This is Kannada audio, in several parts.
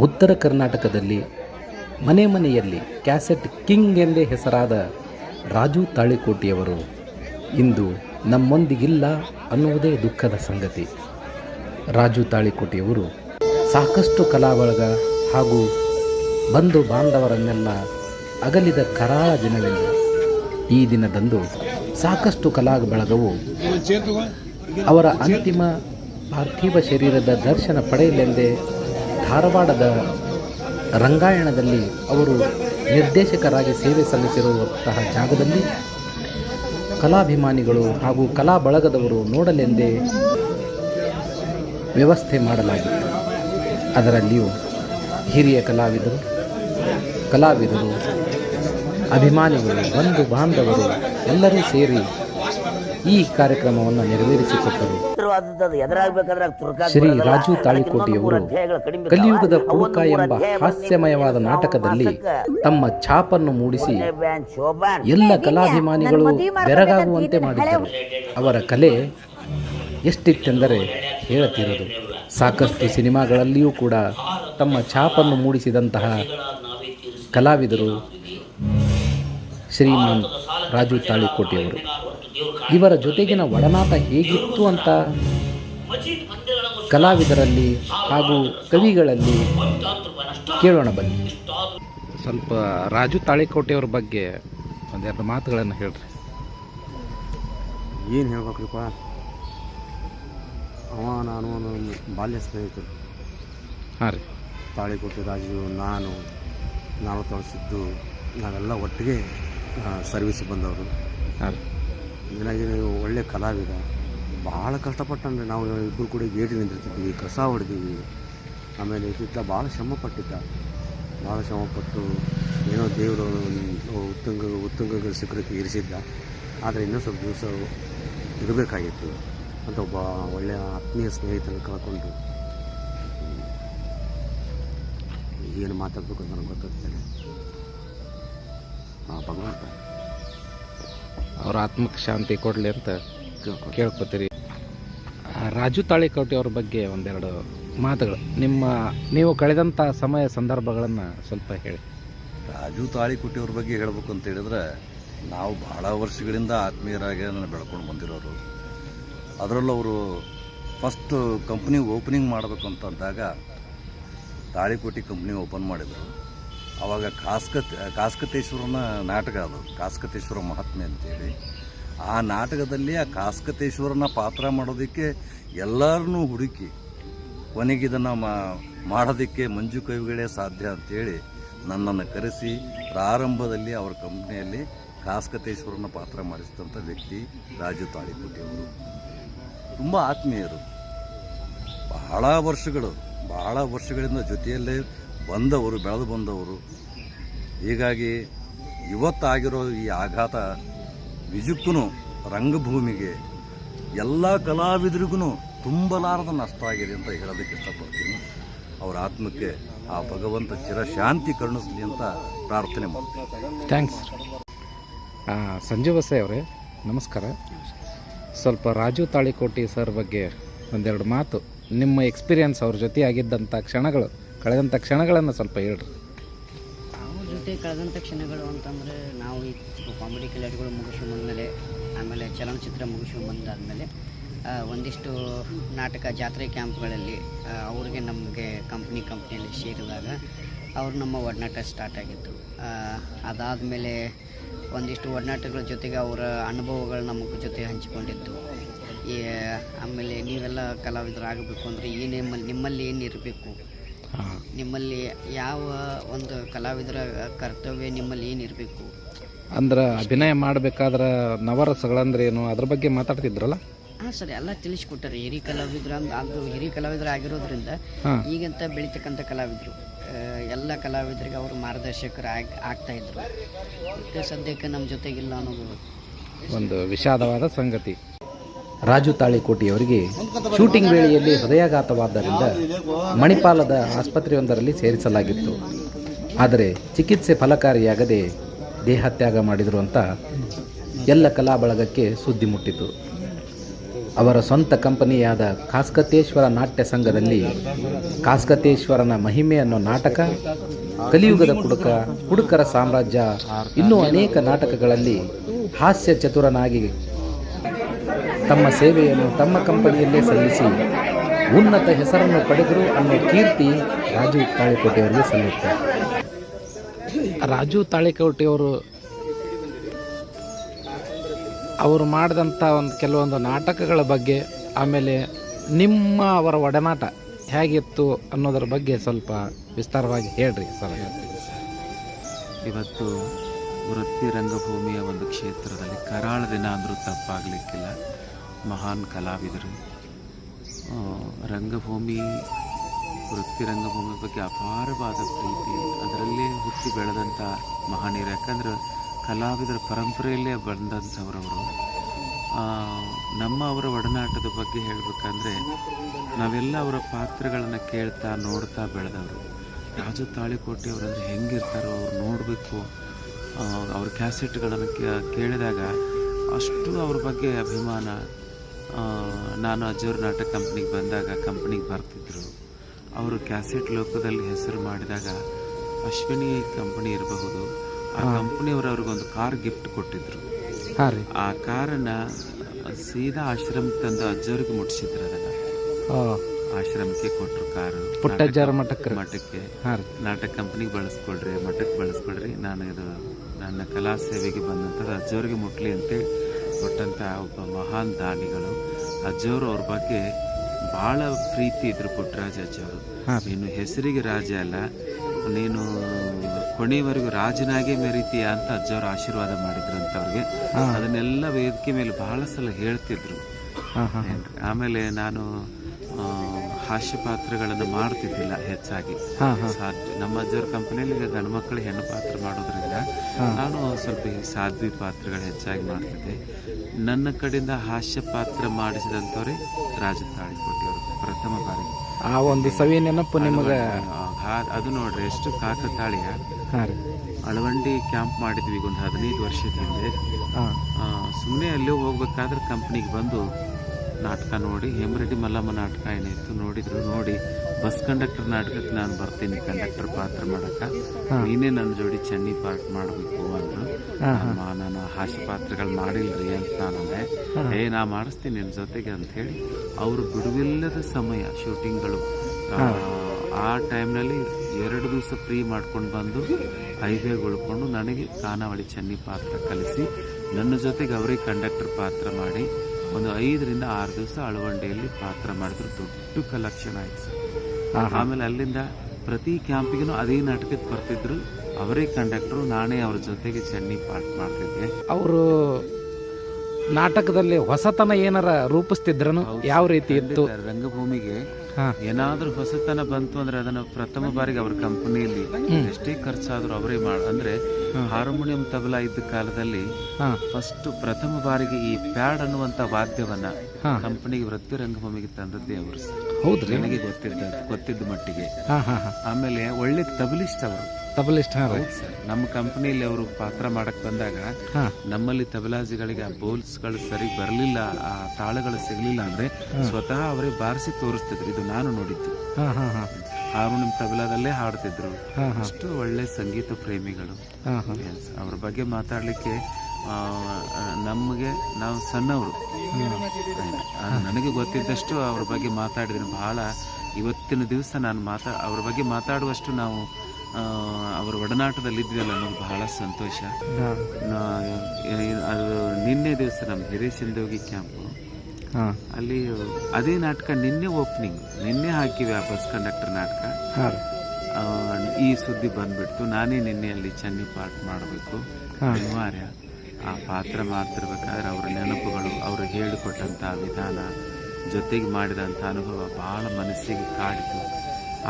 ಉತ್ತರ ಕರ್ನಾಟಕದಲ್ಲಿ ಮನೆ ಮನೆಯಲ್ಲಿ ಕ್ಯಾಸೆಟ್ ಕಿಂಗ್ ಎಂದೇ ಹೆಸರಾದ ರಾಜು ತಾಳಿಕೋಟಿಯವರು ಇಂದು ನಮ್ಮೊಂದಿಗಿಲ್ಲ ಅನ್ನುವುದೇ ದುಃಖದ ಸಂಗತಿ. ರಾಜು ತಾಳಿಕೋಟಿಯವರು ಸಾಕಷ್ಟು ಕಲಾ ಬಳಗ ಹಾಗೂ ಬಂಧು ಬಾಂಧವರನ್ನೆಲ್ಲ ಅಗಲಿದ ಕರಾಳ ದಿನವೆಂದು ಈ ದಿನದಂದು ಸಾಕಷ್ಟು ಕಲಾ ಬಳಗವು ಅವರ ಅಂತಿಮ ಪಾರ್ಥಿವ ಶರೀರದ ದರ್ಶನ ಪಡೆಯಲೆಂದೇ ಧಾರವಾಡದ ರಂಗಾಯಣದಲ್ಲಿ ಅವರು ನಿರ್ದೇಶಕರಾಗಿ ಸೇವೆ ಸಲ್ಲಿಸಿರುವಂತಹ ಜಾಗದಲ್ಲಿ ಕಲಾಭಿಮಾನಿಗಳು ಹಾಗೂ ಕಲಾ ಬಳಗದವರು ನೋಡಲೆಂದೇ ವ್ಯವಸ್ಥೆ ಮಾಡಲಾಗಿತ್ತು. ಅದರಲ್ಲಿಯೂ ಹಿರಿಯ ಕಲಾವಿದರು ಕಲಾವಿದರು, ಅಭಿಮಾನಿಗಳು ಬಂಧು ಬಾಂಧವರು ಎಲ್ಲರೂ ಸೇರಿ ಈ ಕಾರ್ಯಕ್ರಮವನ್ನು ನೆರವೇರಿಸಿಕೊಟ್ಟರು. ಎದುರಾಗಬೇಕಾದ್ರೆ ಶ್ರೀ ರಾಜು ತಾಳಿಕೋಟಿಯವರು. ಕಲಿಯುಗದ ಮೂರು ಎಂಬ ಹಾಸ್ಯಮಯವಾದ ನಾಟಕದಲ್ಲಿ ತಮ್ಮ ಛಾಪನ್ನು ಮೂಡಿಸಿ ಎಲ್ಲ ಕಲಾಭಿಮಾನಿಗಳು ಬೆರಗಾಗುವಂತೆ ಮಾಡಿದ್ದರು. ಅವರ ಕಲೆ ಎಷ್ಟಿತ್ತೆಂದರೆ ಹೇಳತಿರದು ಸಾಕಷ್ಟು ಸಿನಿಮಾಗಳಲ್ಲಿಯೂ ಕೂಡ ತಮ್ಮ ಛಾಪನ್ನು ಮೂಡಿಸಿದಂತಹ ಕಲಾವಿದರು ಶ್ರೀಮಾನ್ ರಾಜು ತಾಳಿಕೋಟಿಯವರು. ಇವರ ಜೊತೆಗಿನ ಒಡನಾಟ ಹೇಗಿತ್ತು ಅಂತ ಕಲಾವಿದರಲ್ಲಿ ಹಾಗೂ ಕವಿಗಳಲ್ಲಿ ಕೇಳೋಣ ಬನ್ನಿ. ಸ್ವಲ್ಪ ರಾಜು ತಾಳಿಕೋಟೆಯವ್ರ ಬಗ್ಗೆ ಒಂದೆರಡು ಮಾತುಗಳನ್ನು ಹೇಳ್ರಿ. ಏನು ಹೇಳ್ಬೇಕ್ರಿಪ್ಪ? ಅವ ನಾನು ಒಂದು ಬಾಲ್ಯ ಸ್ನೇಹಿತರು. ಹಾಂ ರೀ. ತಾಳಿಕೋಟೆ ರಾಜು ನಾನು ನಾವು ತೋರಿಸಿದ್ದು ನಾವೆಲ್ಲ ಒಟ್ಟಿಗೆ ಸರ್ವಿಸ್ ಬಂದವರು. ಹಾಂ ರೀ. ಇದನ್ನಾಗಿ ಒಳ್ಳೆ ಕಲಾವಿದ ಭಾಳ ಕಷ್ಟಪಟ್ಟಂದ್ರೆ ನಾವು ಇಬ್ಬರು ಕೂಡ ಗೇಟಿ ನಿಂತಿರ್ತಿದ್ವಿ, ಕಸ ಹೊಡೆದೀವಿ ಆಮೇಲೆ ಸುತ್ತ ಭಾಳ ಶ್ರಮ ಪಟ್ಟಿದ್ದ ಭಾಳ ಶ್ರಮಪಟ್ಟು ಏನೋ ದೇವರು ಉತ್ತುಂಗ ಉತ್ತುಂಗ ಶಿಖರಕ್ಕೆ ಇರಿಸಿದ್ದ ಆದರೆ ಇನ್ನೂ ಸ್ವಲ್ಪ ದಿವಸ ಇರಬೇಕಾಗಿತ್ತು ಅಂತ ಒಬ್ಬ ಒಳ್ಳೆಯ ಆತ್ಮೀಯ ಸ್ನೇಹಿತನ ಕಳ್ಕೊಂಡು ಏನು ಮಾತಾಡಬೇಕು ಅಂತ ನನಗೆ ಗೊತ್ತಾಗ್ತದೆ ಆ ಭಗವಂತ. ಅವ್ರ ಆತ್ಮಕ್ಕೆ ಶಾಂತಿ ಕೊಡಲಿ ಅಂತ ಕೇಳ್ಕೊ ಕೇಳ್ಕೊತೀರಿ. ರಾಜು ತಾಳಿಕೋಟಿ ಅವ್ರ ಬಗ್ಗೆ ಒಂದೆರಡು ಮಾತುಗಳು. ನಿಮ್ಮ, ನೀವು ಕಳೆದಂಥ ಸಮಯ ಸಂದರ್ಭಗಳನ್ನು ಸ್ವಲ್ಪ ಹೇಳಿ. ರಾಜು ತಾಳಿಕೋಟಿಯವ್ರ ಬಗ್ಗೆ ಹೇಳಬೇಕು ಅಂತ ಹೇಳಿದ್ರೆ, ನಾವು ಬಹಳ ವರ್ಷಗಳಿಂದ ಆತ್ಮೀಯರಾಗಿ ನನ್ನ ಬೆಳ್ಕೊಂಡು ಬಂದಿರೋರು. ಅದರಲ್ಲೂ ಅವರು ಫಸ್ಟ್ ಕಂಪ್ನಿ ಓಪನಿಂಗ್ ಮಾಡಬೇಕು ಅಂತಂದಾಗ ತಾಳಿಕೋಟಿ ಕಂಪ್ನಿ ಓಪನ್ ಮಾಡಿದರು. ಆವಾಗ ಕಾಸ್ಕತ್, ಕಾಸ್ಕತೇಶ್ವರನ ನಾಟಕ ಅದು, ಕಾಸ್ಕತೇಶ್ವರ ಮಹಾತ್ಮೆ ಅಂತೇಳಿ. ಆ ನಾಟಕದಲ್ಲಿ ಆ ಕಾಸ್ಕತೇಶ್ವರನ ಪಾತ್ರ ಮಾಡೋದಕ್ಕೆ ಎಲ್ಲರನ್ನೂ ಹುಡುಕಿ ಕೊನೆಗೆ ಇದನ್ನು ಮಾಡೋದಕ್ಕೆ ಮಂಜು ಕವಿಗಳೇ ಸಾಧ್ಯ ಅಂತೇಳಿ ನನ್ನನ್ನು ಕರೆಸಿ ಪ್ರಾರಂಭದಲ್ಲಿ ಅವರ ಕಂಪ್ನಿಯಲ್ಲಿ ಕಾಸ್ಕತೇಶ್ವರನ ಪಾತ್ರ ಮಾಡಿಸಿದಂಥ ವ್ಯಕ್ತಿ ರಾಜು ತಾಳಿಕೋಟಿಯವರು ತುಂಬ ಆತ್ಮೀಯರು. ಬಹಳ ವರ್ಷಗಳು, ಬಹಳ ವರ್ಷಗಳಿಂದ ಜೊತೆಯಲ್ಲೇ ಬಂದವರು, ಬೆಳೆದು ಬಂದವರು, ಹೀಗಾಗಿ ಇವತ್ತಾಗಿರೋ ಈ ಆಘಾತ ನಿಜಕ್ಕೂ ರಂಗಭೂಮಿಗೆ ಎಲ್ಲ ಕಲಾವಿದರಿಗೂ ತುಂಬಲಾರದ ನಷ್ಟ ಆಗಿದೆ ಅಂತ ಹೇಳೋದಕ್ಕೆ ಇಷ್ಟಪಡ್ತೀನಿ. ಅವರ ಆತ್ಮಕ್ಕೆ ಆ ಭಗವಂತ ಚಿರಶಾಂತಿ ಕರುಣಿಸಲಿ ಅಂತ ಪ್ರಾರ್ಥನೆ ಮಾಡ್ತೀನಿ. ಥ್ಯಾಂಕ್ಸ್ ಸಂಜೀವ್ ವಸೆ ಅವರೇ, ನಮಸ್ಕಾರ. ಸ್ವಲ್ಪ ರಾಜು ತಾಳಿಕೋಟಿ ಸರ್ ಬಗ್ಗೆ ಒಂದೆರಡು ಮಾತು. ನಿಮ್ಮ ಎಕ್ಸ್ಪೀರಿಯನ್ಸ್ ಅವ್ರ ಜೊತೆ ಆಗಿದ್ದಂಥ ಕ್ಷಣಗಳು ಕಳೆದಂಥ ಕ್ಷಣಗಳನ್ನು ಸ್ವಲ್ಪ ಹೇಳ್ರಿ. ಅವ್ರ ಜೊತೆ ಕಳೆದಂಥ ಕ್ಷಣಗಳು ಅಂತಂದರೆ ನಾವು ಈ ಕಾಮಿಡಿ ಕಿಲಾಡಿಗಳು ಮುಗಿಸ್ಕೊಂಡ್ಮೇಲೆ ಆಮೇಲೆ ಚಲನಚಿತ್ರ ಮುಗಿಸಿ ಬಂದಾದಮೇಲೆ ಒಂದಿಷ್ಟು ನಾಟಕ ಜಾತ್ರೆ ಕ್ಯಾಂಪ್ಗಳಲ್ಲಿ ಅವ್ರಿಗೆ ನಮಗೆ ಕಂಪ್ನಿ ಕಂಪ್ನಿಯಲ್ಲಿ ಸೇರಿದಾಗ ಅವ್ರು ನಮ್ಮ ಒಡನಾಟ ಸ್ಟಾರ್ಟ್ ಆಗಿತ್ತು. ಅದಾದಮೇಲೆ ಒಂದಿಷ್ಟು ಒಡನಾಟಗಳ ಜೊತೆಗೆ ಅವರ ಅನುಭವಗಳು ನಮ್ಮ ಜೊತೆ ಹಂಚಿಕೊಂಡಿತ್ತು ಆಮೇಲೆ ನೀವೆಲ್ಲ ಕಲಾವಿದರಾಗಬೇಕು ಅಂದರೆ ಏನೇ ನಿಮ್ಮಲ್ಲಿ ನಿಮ್ಮಲ್ಲಿ ಏನು ಇರಬೇಕು? ಹಾಂ ನಿಮ್ಮಲ್ಲಿ ಯಾವ ಒಂದು ಕಲಾವಿದರ ಕರ್ತವ್ಯ ನಿಮ್ಮಲ್ಲಿ ಏನಿರಬೇಕು? ಅಂದ್ರೆ ಅಭಿನಯ ಮಾಡಬೇಕಾದ್ರೆ ನವರಸಗಳಂದ್ರೆ ಏನು? ಅದ್ರ ಬಗ್ಗೆ ಮಾತಾಡ್ತಿದ್ರಲ್ಲ? ಹಾಂ ಸರಿ. ಎಲ್ಲ ತಿಳಿಸ್ಕೊಟ್ಟಾರೆ. ಹಿರಿಯ ಕಲಾವಿದ್ರು ಅಂದ್ರೆ ಅದು ಹಿರಿ ಕಲಾವಿದರು ಆಗಿರೋದ್ರಿಂದ ಈಗಂತ ಬೆಳಿತಕ್ಕಂಥ ಕಲಾವಿದರು. ಎಲ್ಲ ಕಲಾವಿದರಿಗೆ ಅವರು ಮಾರ್ಗದರ್ಶಕರು ಆಗಿ ಆಗ್ತಾ ಇದ್ರು. ಸದ್ಯಕ್ಕೆ ನಮ್ಮ ಜೊತೆಗಿಲ್ಲ ಅನ್ನೋದು ಒಂದು ವಿಷಾದವಾದ ಸಂಗತಿ. ರಾಜು ತಾಳಿಕೋಟಿಯವರಿಗೆ ಶೂಟಿಂಗ್ ವೇಳೆಯಲ್ಲಿ ಹೃದಯಾಘಾತವಾದ್ದರಿಂದ ಮಣಿಪಾಲದ ಆಸ್ಪತ್ರೆಯೊಂದರಲ್ಲಿ ಸೇರಿಸಲಾಗಿತ್ತು. ಆದರೆ ಚಿಕಿತ್ಸೆ ಫಲಕಾರಿಯಾಗದೆ ದೇಹತ್ಯಾಗ ಮಾಡಿದರು ಅಂತ ಎಲ್ಲ ಕಲಾ ಬಳಗಕ್ಕೆ ಸುದ್ದಿ ಮುಟ್ಟಿತು. ಅವರ ಸ್ವಂತ ಕಂಪನಿಯಾದ ಕಾಸ್ಕತೇಶ್ವರ ನಾಟ್ಯ ಸಂಘದಲ್ಲಿ ಕಾಸ್ಕತೇಶ್ವರನ ಮಹಿಮೆ ಅನ್ನೋ ನಾಟಕ, ಕಲಿಯುಗದ ಕುಡುಕ, ಕುಡುಕರ ಸಾಮ್ರಾಜ್ಯ ಇನ್ನೂ ಅನೇಕ ನಾಟಕಗಳಲ್ಲಿ ಹಾಸ್ಯ ಚತುರನಾಗಿ ತಮ್ಮ ಸೇವೆಯನ್ನು ತಮ್ಮ ಕಂಪನಿಯಲ್ಲೇ ಸಲ್ಲಿಸಿ ಉನ್ನತ ಹೆಸರನ್ನು ಪಡೆದರು ಅನ್ನೋ ಕೀರ್ತಿ ರಾಜು ತಾಳಿಕೋಟೆಯವರಿಗೆ ಸಲ್ಲುತ್ತೆ. ರಾಜು ತಾಳಿಕೋಟೆಯವರು ಅವರು ಮಾಡಿದಂಥ ಒಂದು ಕೆಲವೊಂದು ನಾಟಕಗಳ ಬಗ್ಗೆ, ಆಮೇಲೆ ನಿಮ್ಮ ಅವರ ಒಡನಾಟ ಹೇಗಿತ್ತು ಅನ್ನೋದರ ಬಗ್ಗೆ ಸ್ವಲ್ಪ ವಿಸ್ತಾರವಾಗಿ ಹೇಳ್ರಿ ಸರ್. ಇವತ್ತು ವೃತ್ತಿ ರಂಗಭೂಮಿಯ ಒಂದು ಕ್ಷೇತ್ರದಲ್ಲಿ ಕರಾಳ ದಿನ ಅಂದರೂ ತಪ್ಪಾಗಲಿಕ್ಕಿಲ್ಲ. ಮಹಾನ್ ಕಲಾವಿದರು. ರಂಗಭೂಮಿ, ವೃತ್ತಿ ರಂಗಭೂಮಿ ಬಗ್ಗೆ ಅಪಾರವಾದ ಪ್ರೀತಿ. ಅದರಲ್ಲೇ ಹುಟ್ಟಿ ಬೆಳೆದಂಥ ಮಹನೀಯರು. ಯಾಕಂದ್ರೆ ಕಲಾವಿದರ ಪರಂಪರೆಯಲ್ಲೇ ಬಂದಂಥವರವರು. ನಮ್ಮ ಅವರ ಒಡನಾಟದ ಬಗ್ಗೆ ಹೇಳಬೇಕಂದ್ರೆ ನಾವೆಲ್ಲ ಅವರ ಪಾತ್ರಗಳನ್ನು ಕೇಳ್ತಾ, ನೋಡ್ತಾ ಬೆಳೆದವರು. ರಾಜು ತಾಳಿಕೋಟೆಯವರಂದ್ರೆ ಹೆಂಗಿರ್ತಾರೋ ಅವ್ರು ನೋಡಬೇಕು. ಅವ್ರ ಕ್ಯಾಸೆಟ್ಗಳನ್ನು ಕೇಳಿದಾಗ ಅಷ್ಟು ಅವ್ರ ಬಗ್ಗೆ ಅಭಿಮಾನ ನಾನು ಅಜೂರ್ ನಾಟಕ ಕಂಪ್ನಿಗೆ ಬಂದಾಗ ಕಂಪ್ನಿಗೆ ಬರ್ತಿದ್ರು. ಅವರು ಕ್ಯಾಸೆಟ್ ಲೋಕದಲ್ಲಿ ಹೆಸರು ಮಾಡಿದಾಗ ಅಶ್ವಿನಿ ಕಂಪನಿ ಇರಬಹುದು. ಆ ಕಂಪನಿಯವರು ಅವ್ರಿಗೊಂದು ಕಾರ್ ಗಿಫ್ಟ್ ಕೊಟ್ಟಿದ್ರು. ಆ ಕಾರನ್ನ ಸೀದಾ ಆಶ್ರಮಕ್ಕೆ ತಂದು ಅಜ್ಜವ್ರಿಗೆ ಮುಟ್ಟಿಸಿದ್ರು ಅದನ್ನು. ಆಶ್ರಮಕ್ಕೆ ಕೊಟ್ಟರು ಕಾರು. ಪುಟ್ಟಜ್ಜರ ಮಠಕ್ಕೆ. ಮಠಕ್ಕೆ. ನಾಟಕ ಕಂಪ್ನಿಗೆ ಬಳಸ್ಕೊಳ್ರಿ ಮಠಕ್ಕೆ ಬಳಸ್ಕೊಳ್ರಿ. ನಾನು ಇದು ನನ್ನ ಕಲಾ ಸೇವೆಗೆ ಬಂದಂಥದ್ದು ಅಜ್ಜವ್ರಿಗೆ ಮುಟ್ಲಿ ಅಂತೇಳಿ ಕೊಟ್ಟಂಥ ಒಬ್ಬ ಮಹಾನ್ ದಾನಿಗಳು ಅಜ್ಜವರು ಅವ್ರ ಬಗ್ಗೆ ಭಾಳ ಪ್ರೀತಿ ಇದ್ರು ಪುಟ್ಟರಾಜ ಅಜ್ಜವರು. ನೀನು ಹೆಸರಿಗೆ ರಾಜ ಅಲ್ಲ ನೀನು ಕೊನೆಯವರೆಗೂ ರಾಜನಾಗೇ ಮೆರಿತೀಯ ಅಂತ ಅಜ್ಜವರು ಆಶೀರ್ವಾದ ಮಾಡಿದ್ರು ಅಂತ ಅವ್ರಿಗೆ ಅದನ್ನೆಲ್ಲ ವೇದಿಕೆ ಮೇಲೆ ಬಹಳ ಸಲ ಹೇಳ್ತಿದ್ರು. ಆಮೇಲೆ ನಾನು ಹಾಸ್ಯ ಪಾತ್ರಗಳನ್ನು ಮಾಡ್ತಿದ್ದಿಲ್ಲ ಹೆಚ್ಚಾಗಿ. ಸಾಧ್ವಿ ನಮ್ಮ ಅಜ್ಜವ್ರ ಕಂಪನಿಯಲ್ಲಿ ಈಗ ಗಂಡು ಮಕ್ಕಳು ಹೆಣ್ಣು ಪಾತ್ರ ಮಾಡೋದ್ರಿಂದ ನಾನು ಸ್ವಲ್ಪ ಈ ಸಾಧ್ವಿ ಪಾತ್ರಗಳು ಹೆಚ್ಚಾಗಿ ಮಾಡ್ತಿದ್ದೆ. ನನ್ನ ಕಡೆಯಿಂದ ಹಾಸ್ಯ ಪಾತ್ರ ಮಾಡಿಸಿದಂಥವ್ರೆ ರಾಜ ತಾಳಿಕೋಟಿಯವರು ಪ್ರಥಮ ಬಾರಿ. ಆ ಒಂದು ಸವಿ ನೆನಪು ನಿಮಗೆ ಅದು ನೋಡ್ರಿ ಎಷ್ಟು ಕಾಕತಾಳಿಯ. ಅಳವಂಡಿ ಕ್ಯಾಂಪ್ ಮಾಡಿದ್ವಿ ಈಗ ಒಂದು ಹದಿನೈದು ವರ್ಷದ ಹಿಂದೆ. ಸುಮ್ಮನೆ ಅಲ್ಲೇ ಹೋಗ್ಬೇಕಾದ್ರೆ ಕಂಪ್ನಿಗೆ ಬಂದು ನಾಟಕ ನೋಡಿ ಹೇಮರೆಡ್ಡಿ ಮಲ್ಲಮ್ಮ ನಾಟಕ ಏನಿತ್ತು ನೋಡಿದ್ರು ನೋಡಿ ಬಸ್ ಕಂಡಕ್ಟರ್ ನಾಟಕಕ್ಕೆ ನಾನು ಬರ್ತೀನಿ ಕಂಡಕ್ಟರ್ ಪಾತ್ರ ಮಾಡಕ ನೀನೇ ನನ್ನ ಜೋಡಿ ಚೆನ್ನಿ ಪಾರ್ಟ್ ಮಾಡಬೇಕು ಅಂದ್ರು. ನಾನು ಹಾಸ್ಯ ಪಾತ್ರಗಳು ಮಾಡಿಲ್ರಿ ಅಂತ ನಾನು ಅಂದೆ ಏ ನಾ ಮಾಡಿಸ್ತೀನಿ ನಿನ್ನ ಜೊತೆಗೆ ಅಂತ ಹೇಳಿ ಅವರು ಬಿಡುವಿಲ್ಲದ ಸಮಯ ಶೂಟಿಂಗ್ಗಳು. ಆ, ಆ ಟೈಮ್ನಲ್ಲಿ ಎರಡು ದಿವಸ ಫ್ರೀ ಮಾಡ್ಕೊಂಡು ಬಂದು ಹೈವೇ ಉಳ್ಕೊಂಡು ನನಗೆ ಖಾನಾವಳಿ ಚೆನ್ನಿ ಪಾತ್ರ ಕಲಿಸಿ ನನ್ನ ಜೊತೆಗೆ ಅವರೇ ಕಂಡಕ್ಟರ್ ಪಾತ್ರ ಮಾಡಿ ಒಂದು ಐದರಿಂದ ಆರು ದಿವಸ ಅಳವಂಡೆಯಲ್ಲಿ ಪಾತ್ರ ಮಾಡಿದ್ರು. ದೊಡ್ಡ ಕಲೆಕ್ಷನ್ ಆಯ್ತು ಸರ್. ಆಮೇಲೆ ಅಲ್ಲಿಂದ ಪ್ರತಿ ಕ್ಯಾಂಪಿಗೂ ಅದೇ ನಾಟಕಕ್ಕೆ ಬರ್ತಿದ್ರು. ಅವರೇ ಕಂಡಕ್ಟರು ನಾನೇ ಅವ್ರ ಜೊತೆಗೆ ಚೆನ್ನಿ ಪಾಠ ಮಾಡ್ತಿದ್ದೆ. ಅವರು ನಾಟಕದಲ್ಲಿ ಹೊಸತನ ಏನಾರ ರೂಪಿಸ್ತಿದ್ರನು? ಯಾವ ರೀತಿ ಇತ್ತು? ರಂಗಭೂಮಿಗೆ ಏನಾದ್ರೂ ಹೊಸತನ ಬಂತು ಅಂದ್ರೆ ಅದನ್ನ ಪ್ರಥಮ ಬಾರಿಗೆ ಅವ್ರ ಕಂಪನಿಯಲ್ಲಿ ಎಷ್ಟೇ ಖರ್ಚಾದ್ರೂ ಅವರೇ ಮಾಡ ಅಂದ್ರೆ ಹಾರ್ಮೋನಿಯಂ ತಬಲಾ ಇದ್ದ ಕಾಲದಲ್ಲಿ ಹಾಂ. ಫಸ್ಟ್ ಪ್ರಥಮ ಬಾರಿಗೆ ಈ ಪ್ಯಾಡ್ ಅನ್ನುವಂತ ವಾದ್ಯವನ್ನ. ಕಂಪನಿಗೆ ವೃತ್ತಿ ರಂಗಭೂಮಿಗೆ ತಂದದ್ದೇ ಅವರು ಹೌದು ಹೌದ್ರಿ? ನನಗೆ ಗೊತ್ತಿದ್ದ ಗೊತ್ತಿದ್ದ ಮಟ್ಟಿಗೆ. ಆಮೇಲೆ ಒಳ್ಳೆ ತಬಲಿಸ್ಟ್ ಅವರು. ತಬಲಿಸ್ಟ್ ನಮ್ಮ ಕಂಪನಿಯಲ್ಲಿ ಅವರು ಪಾತ್ರ ಮಾಡಕ್ ಬಂದಾಗ ನಮ್ಮಲ್ಲಿ ತಬಲಾಜಿಗಳಿಗೆ ಆ ಬೋಲ್ಸ್ಗಳು ಸರಿ ಬರಲಿಲ್ಲ ಆ ತಾಳಗಳು ಸಿಗಲಿಲ್ಲ ಅಂದ್ರೆ ಸ್ವತಃ ಅವರೇ ಬಾರಿಸಿ ತೋರಿಸ್ತಿದ್ರು. ಇದು ನಾನು ನೋಡಿದ್ದು. ಹಾರ್ಮೋನಿಯಂ ತಬಲಾದಲ್ಲೇ ಹಾಡ್ತಿದ್ರು. ಅಷ್ಟು ಒಳ್ಳೆ ಸಂಗೀತ ಪ್ರೇಮಿಗಳು. ಅವ್ರ ಬಗ್ಗೆ ಮಾತಾಡಲಿಕ್ಕೆ ನಮಗೆ ನಾವು ಸಣ್ಣವರು. ನನಗೆ ಗೊತ್ತಿದ್ದಷ್ಟು ಅವ್ರ ಬಗ್ಗೆ ಮಾತಾಡಿದ್ರೆ. ಬಹಳ ಇವತ್ತಿನ ದಿವಸ ನಾನು ಮಾತಾ ಅವ್ರ ಬಗ್ಗೆ ಮಾತಾಡುವಷ್ಟು ನಾವು ಅವರ ಒಡನಾಟದಲ್ಲಿ ಒಡನಾಟದಲ್ಲಿದ್ವಲ್ಲ ಅನ್ನೋದು ಬಹಳ ಸಂತೋಷ. ಅದು ನಿನ್ನೆ ದಿವಸ ನಮ್ಮ ಹಿರೇಸಿಂದೋಗಿ ಕ್ಯಾಂಪು ಹಾಂ ಅಲ್ಲಿ ಅದೇ ನಾಟಕ ನಿನ್ನೆ ಓಪನಿಂಗ್ ನಿನ್ನೆ ಹಾಕಿವೆ ಆ ಬಸ್ ಕಂಡಕ್ಟರ್ ನಾಟಕ. ಈ ಸುದ್ದಿ ಬಂದ್ಬಿಡ್ತು. ನಾನೇ ನಿನ್ನೆ ಅಲ್ಲಿ ಚೆನ್ನಿ ಪಾಠ ಮಾಡಬೇಕು. ಅನಿವಾರ್ಯ. ಆ ಪಾತ್ರ ಮಾಡ್ತಿರ್ಬೇಕಾದ್ರೆ ಅವರ ನೆನಪುಗಳು ಅವರು ಹೇಳಿಕೊಟ್ಟಂಥ ವಿಧಾನ ಜೊತೆಗೆ ಮಾಡಿದಂಥ ಅನುಭವ ಬಹಳ ಮನಸ್ಸಿಗೆ ಕಾಡಿತು.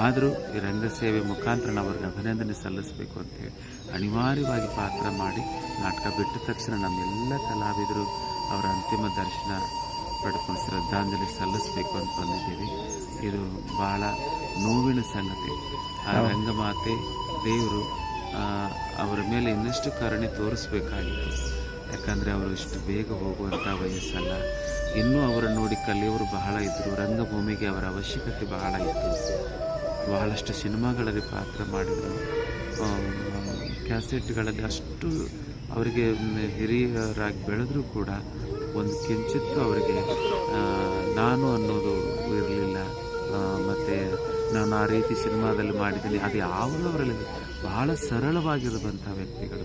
ಆದರೂ ಈ ರಂಗಸೇವೆ ಮುಖಾಂತರ ನಾವು ಅವ್ರಿಗೆ ಅಭಿನಂದನೆ ಸಲ್ಲಿಸಬೇಕು ಅಂತೇಳಿ ಅನಿವಾರ್ಯವಾಗಿ ಪಾತ್ರ ಮಾಡಿ ನಾಟಕ ಬಿಟ್ಟ ತಕ್ಷಣ ನಮ್ಮೆಲ್ಲ ಕಲಾವಿದರು ಅವರ ಅಂತಿಮ ದರ್ಶನ ಪಡ್ಕೊಂಡು ಶ್ರದ್ಧಾಂಜಲಿ ಸಲ್ಲಿಸಬೇಕು ಅಂತ ಬಂದಿದ್ದೀವಿ. ಇದು ಬಹಳ ನೋವಿನ ಸಂಗತಿ. ಆ ರಂಗಮಾತೆ ದೇವರು ಅವರ ಮೇಲೆ ಇನ್ನಷ್ಟು ಕರುಣೆ ತೋರಿಸ್ಬೇಕಾಗಿತ್ತು. ಯಾಕಂದರೆ ಅವರು ಇಷ್ಟು ಬೇಗ ಹೋಗುವಂಥ ವಯಸ್ಸಲ್ಲ. ಇನ್ನೂ ಅವರನ್ನು ನೋಡಿ ಕಲಿಯವರು ಬಹಳ ಇದ್ದರು ರಂಗಭೂಮಿಗೆ ಅವರ ಅವಶ್ಯಕತೆ ಬಹಳ ಇತ್ತು. ಬಹಳಷ್ಟು ಸಿನಿಮಾಗಳಲ್ಲಿ ಪಾತ್ರ ಮಾಡಿದರು. ಕ್ಯಾಸೆಟ್ಗಳಲ್ಲಿ ಅಷ್ಟು ಅವರಿಗೆ ಹಿರಿಯರಾಗಿ ಬೆಳೆದರೂ ಕೂಡ ಒಂದು ಕಿಂಚಿತ್ತು ಅವರಿಗೆ ನಾನು ಅನ್ನೋದು ಇರಲಿಲ್ಲ. ಮತ್ತು ನಾನು ಆ ರೀತಿ ಸಿನಿಮಾದಲ್ಲಿ ಮಾಡಿದ್ದೀನಿ. ಅದು ಯಾವಾಗಲೂ ಅವರಲ್ಲಿ ಬಹಳ ಸರಳವಾಗಿರುವಂಥ ವ್ಯಕ್ತಿಗಳು.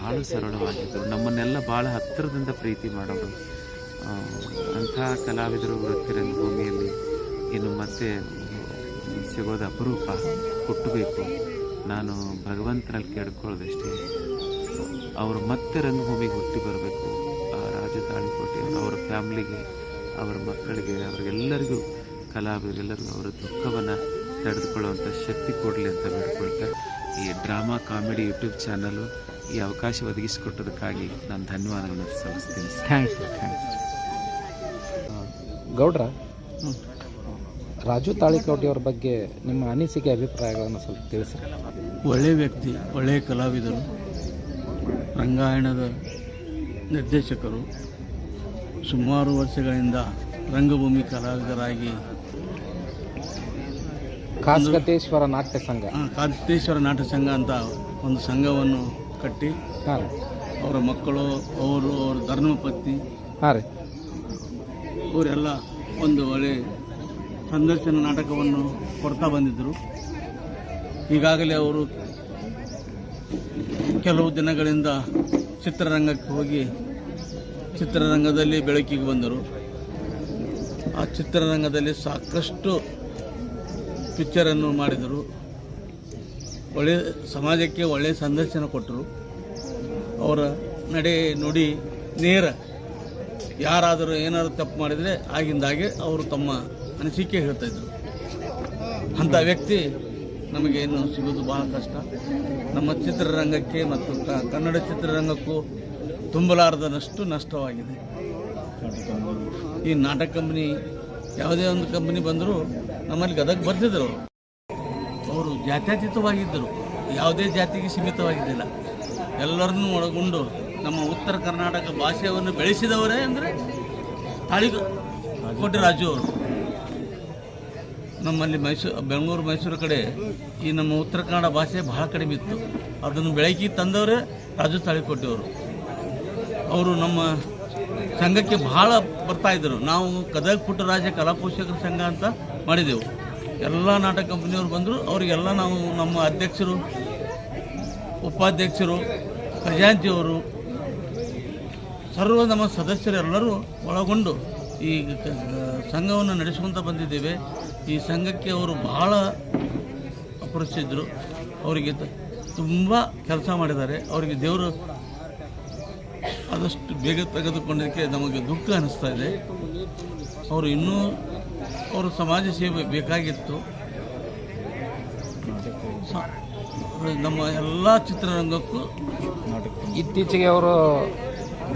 ಭಾಳ ಸರಳವಾಗಿದ್ದರು ನಮ್ಮನ್ನೆಲ್ಲ ಭಾಳ ಹತ್ತಿರದಿಂದ ಪ್ರೀತಿ ಮಾಡೋರು. ಅಂಥ ಕಲಾವಿದರು ವೃತ್ತಿ ರಂಗಭೂಮಿಯಲ್ಲಿ ಇನ್ನು ಮತ್ತೆ ಸಿಗೋದು ಅಪರೂಪ. ಹುಟ್ಟಬೇಕು. ನಾನು ಭಗವಂತನಲ್ಲಿ ಕೇಳ್ಕೊಳ್ಳೋದಷ್ಟೇ. ಅವರು ಮತ್ತೆ ರಂಗಭೂಮಿಗೆ ಹುಟ್ಟಿ ಬರಬೇಕು. ತಾಳಿಕೋಟೆ ಅವರ ಫ್ಯಾಮ್ಲಿಗೆ ಅವರ ಮಕ್ಕಳಿಗೆ ಅವರಿಗೆಲ್ಲರಿಗೂ ಕಲಾವಿದರೆಲ್ಲರಿಗೂ ಅವರ ದುಃಖವನ್ನು ತಡೆದುಕೊಳ್ಳುವಂಥ ಶಕ್ತಿ ಕೊಡಲಿ ಅಂತ ಬೇಡ್ಕೊಳ್ತಾ ಈ ಡ್ರಾಮಾ ಕಾಮಿಡಿ ಯೂಟ್ಯೂಬ್ ಚಾನಲು ಈ ಅವಕಾಶ ಒದಗಿಸಿಕೊಟ್ಟದಕ್ಕಾಗಿ ನಾನು ಧನ್ಯವಾದಗಳನ್ನು ಸಲ್ಲಿಸ್ತೀನಿ. ಥ್ಯಾಂಕ್ಸ್ ಥ್ಯಾಂಕ್ಸ್ ಗೌಡ್ರ ರಾಜು ತಾಳಿಕೋಟಿಯವ್ರ ಬಗ್ಗೆ ನಿಮ್ಮ ಅನಿಸಿಕೆ ಅಭಿಪ್ರಾಯಗಳನ್ನು ಸ್ವಲ್ಪ ತಿಳಿಸಿ ಒಳ್ಳೆಯ ವ್ಯಕ್ತಿ ಒಳ್ಳೆಯ ಕಲಾವಿದರು ರಂಗಾಯಣದ ನಿರ್ದೇಶಕರು ಸುಮಾರು ವರ್ಷಗಳಿಂದ ರಂಗಭೂಮಿ ಕಲಾವಿದರಾಗಿ ಕಾಸಗತೇಶ್ವರ ನಾಟ್ಯ ಸಂಘ. ಕಾಸಗತೇಶ್ವರ ನಾಟ್ಯ ಸಂಘ ಅಂತ ಒಂದು ಸಂಘವನ್ನು ಕಟ್ಟಿ ಅವರ ಮಕ್ಕಳು ಅವರು ಅವರ ಧರ್ಮಪತ್ನಿ ಇವರೆಲ್ಲ ಒಂದು ಒಳ್ಳೆ ಸಂದರ್ಶನ ನಾಟಕವನ್ನು ಕೊಡ್ತಾ ಬಂದಿದ್ದರು. ಈಗಾಗಲೇ ಅವರು ಕೆಲವು ದಿನಗಳಿಂದ ಚಿತ್ರರಂಗಕ್ಕೆ ಹೋಗಿ ಚಿತ್ರರಂಗದಲ್ಲಿ ಬೆಳಕಿಗೆ ಬಂದರು. ಆ ಚಿತ್ರರಂಗದಲ್ಲಿ ಸಾಕಷ್ಟು ಪಿಕ್ಚರನ್ನು ಮಾಡಿದರು. ಒಳ್ಳೆಯ ಸಮಾಜಕ್ಕೆ ಒಳ್ಳೆಯ ಸಂದರ್ಶನ ಕೊಟ್ಟರು. ಅವರ ನಡೆ ನುಡಿ ನೇರ ಯಾರಾದರೂ ಏನಾದರೂ ತಪ್ಪು ಮಾಡಿದರೆ ಆಗಿಂದಾಗೆ ಅವರು ತಮ್ಮ ಅನಿಸಿಕೆ ಹೇಳ್ತಾಯಿದ್ರು ಅಂಥ ವ್ಯಕ್ತಿ ನಮಗೆ ಸಿಗೋದು ಬಹಳ ಕಷ್ಟ. ನಮ್ಮ ಚಿತ್ರರಂಗಕ್ಕೆ ಮತ್ತು ಕನ್ನಡ ಚಿತ್ರರಂಗಕ್ಕೂ ತುಂಬಲಾರದಷ್ಟು ನಷ್ಟವಾಗಿದೆ. ಈ ನಾಟಕ ಕಂಪ್ನಿ, ಯಾವುದೇ ಒಂದು ಕಂಪ್ನಿ ಬಂದರೂ ನಮ್ಮಲ್ಲಿ ಗದಗ ಬರ್ತಿದ್ರು. ಅವರು ಜಾತ್ಯತೀತವಾಗಿದ್ದರು. ಯಾವುದೇ ಜಾತಿಗೆ ಸೀಮಿತವಾಗಿದ್ದಿಲ್ಲ. ಎಲ್ಲರನ್ನೂ ಒಳಗೊಂಡು ನಮ್ಮ ಉತ್ತರ ಕರ್ನಾಟಕ ಭಾಷೆಯನ್ನು ಬೆಳೆಸಿದವರೇ ಅಂದರೆ ತಾಳಿ ಕೋಟೆರಾಜು ಅವರು. ನಮ್ಮಲ್ಲಿ ಮೈಸೂರು, ಬೆಂಗಳೂರು, ಮೈಸೂರು ಕಡೆ ಈ ನಮ್ಮ ಉತ್ತರ ಕನ್ನಡ ಭಾಷೆ ಬಹಳ ಕಡಿಮೆ ಇತ್ತು. ಅದನ್ನು ಬೆಳಕಿಗೆ ತಂದವರೇ ರಾಜು ತಾಳಿಕೋಟೆಯವರು ಅವರು ನಮ್ಮ ಸಂಘಕ್ಕೆ ಬಹಳ ಇದ್ದರು. ನಾವು ಗದಗ ಪುಟ್ಟರಾಜ ಕಲಾಪೋಷಕರ ಸಂಘ ಅಂತ ಮಾಡಿದೆವು. ಎಲ್ಲ ನಾಟಕ ಕಂಪನಿಯವರು ಬಂದರು. ಅವರಿಗೆಲ್ಲ ನಾವು ನಮ್ಮ ಅಧ್ಯಕ್ಷರು, ಉಪಾಧ್ಯಕ್ಷರು ಖಜಾಂಚಿಯವರು ಸರ್ವ ನಮ್ಮ ಸದಸ್ಯರೆಲ್ಲರೂ ಒಳಗೊಂಡು ಈ ಸಂಘವನ್ನು ನಡೆಸ್ಕೊಂತ ಬಂದಿದ್ದೇವೆ. ಈ ಸಂಘಕ್ಕೆ ಅವರು ಬಹಳ ಅಪರಿಸಿದ್ರು ಅವರಿಗೆ ತುಂಬ ಕೆಲಸ ಮಾಡಿದ್ದಾರೆ. ಅವರಿಗೆ ದೇವರು ಆದಷ್ಟು ಬೇಗ ತೆಗೆದುಕೊಂಡಕ್ಕೆ ನಮಗೆ ದುಃಖ ಅನ್ನಿಸ್ತಾ ಇದೆ. ಅವರು ಇನ್ನೂ ಅವರು ಸಮಾಜ ಸೇವೆ ಬೇಕಾಗಿತ್ತು. ನಮ್ಮ ಎಲ್ಲ ಚಿತ್ರರಂಗಕ್ಕೂ ಇತ್ತೀಚೆಗೆ ಅವರು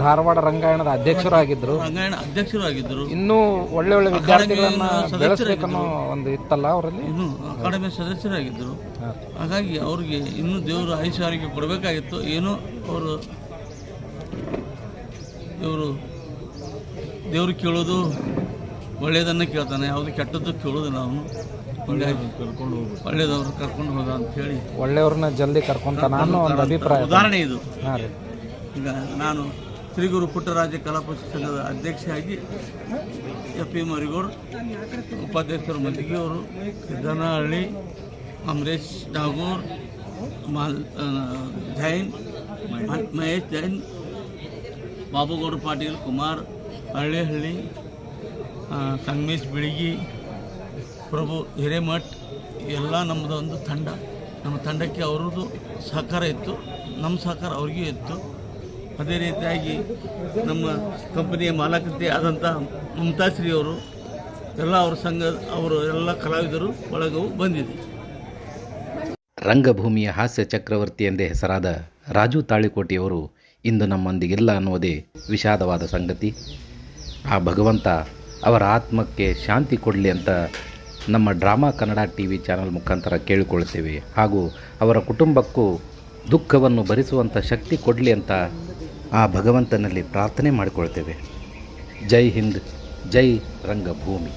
ಧಾರವಾಡ ರಂಗಾಯಣದ ಅಧ್ಯಕ್ಷರಾಗಿದ್ದರು ರಂಗಾಯಣ ಅಧ್ಯಕ್ಷರು ಆಗಿದ್ದರು ಇನ್ನೂ ಒಳ್ಳೆ ಒಳ್ಳೆ ವಿದ್ಯಾರ್ಥಿಗಳನ್ನು ಬೆಳೆಸ್ಬೇಕನ್ನೋ ಒಂದು ಇತ್ತಲ್ಲ ಅವರಲ್ಲಿ? ಇನ್ನೂ ಅಕಾಡೆಮಿ ಸದಸ್ಯರಾಗಿದ್ದರು. ಹಾಗಾಗಿ ಅವ್ರಿಗೆ ಇನ್ನೂ ದೇವರು ಆಯುಷ್ಯ ಆರೋಗ್ಯ ಕೊಡಬೇಕಾಗಿತ್ತು. ಏನೋ ಅವರು ಇವರು ದೇವರು ಕೇಳೋದು ಒಳ್ಳೆಯದನ್ನು ಕೇಳ್ತಾನೆ ಯಾವುದು ಕೆಟ್ಟದ್ದು ಕೇಳೋದು ನಾವು ಹೀಗಾಗಿ ಕರ್ಕೊಂಡು ಒಳ್ಳೇದವ್ರು ಕರ್ಕೊಂಡು ಹೋದ ಅಂತೇಳಿ ಒಳ್ಳೆಯವ್ರನ್ನ ಜಲ್ದಿ ಒಂದು ಅಭಿಪ್ರಾಯ ಉದಾಹರಣೆ ಇದು. ಹಾಂ ರೀ. ಈಗ ನಾನು ಶ್ರೀಗುರು ಪುಟ್ಟರಾಜ ಕಲಾಪೋಷ ಸಂಘದ ಅಧ್ಯಕ್ಷರಾಗಿ ಎಫ್ ಪಿ ಮರಿಗೌಡ್ ಉಪಾಧ್ಯಕ್ಷರು ಮಲ್ಲಿಗೆಯವರು ಸಿದ್ದನಹಳ್ಳಿ ಅಮರೇಶ್ ಟಾಗೂರ್ ಮಾಲ್ ಜೈನ್ ಮ- ಮಹೇಶ್ ಜೈನ್ ಬಾಬುಗೌಡ ಪಾಟೀಲ್, ಕುಮಾರ್ ಹಳ್ಳಿಹಳ್ಳಿ ಸಂಗಮೇಶ್ ಬಿಳಿಗಿ, ಪ್ರಭು ಹಿರೇಮಠ್, ಎಲ್ಲ ನಮ್ಮದು ಒಂದು ತಂಡ. ನಮ್ಮ ತಂಡಕ್ಕೆ ಅವ್ರದ್ದು ಸಹಕಾರ ಇತ್ತು. ನಮ್ಮ ಸಹಕಾರ ಅವ್ರಿಗೂ ಇತ್ತು. ಅದೇ ರೀತಿಯಾಗಿ ನಮ್ಮ ಕಂಪನಿಯ ಮಾಲಕತೆ ಆದಂಥ ಅವರು ಎಲ್ಲ ಅವ್ರ ಸಂಘ, ಅವರು ಎಲ್ಲ ಕಲಾವಿದರು ಒಳಗವು ಬಂದಿದೆ. ರಂಗಭೂಮಿಯ ಹಾಸ್ಯ ಚಕ್ರವರ್ತಿ ಎಂದೇ ಹೆಸರಾದ ರಾಜು ತಾಳಿಕೋಟಿಯವರು ಇಂದು ನಮ್ಮೊಂದಿಗಿಲ್ಲ ಅನ್ನುವುದೇ ವಿಷಾದವಾದ ಸಂಗತಿ. ಆ ಭಗವಂತ ಅವರ ಆತ್ಮಕ್ಕೆ ಶಾಂತಿ ಕೊಡಲಿ ಅಂತ ನಮ್ಮ drama Kannada T V channel ಮುಖಾಂತರ ಕೇಳಿಕೊಳ್ತೇವೆ ಹಾಗೂ ಅವರ ಕುಟುಂಬಕ್ಕೂ ದುಃಖವನ್ನು ಭರಿಸುವಂಥ ಶಕ್ತಿ ಕೊಡಲಿ ಅಂತ ಆ ಭಗವಂತನಲ್ಲಿ ಪ್ರಾರ್ಥನೆ ಮಾಡಿಕೊಳ್ತೇವೆ. ಜೈ ಹಿಂದ್, ಜೈ ರಂಗಭೂಮಿ.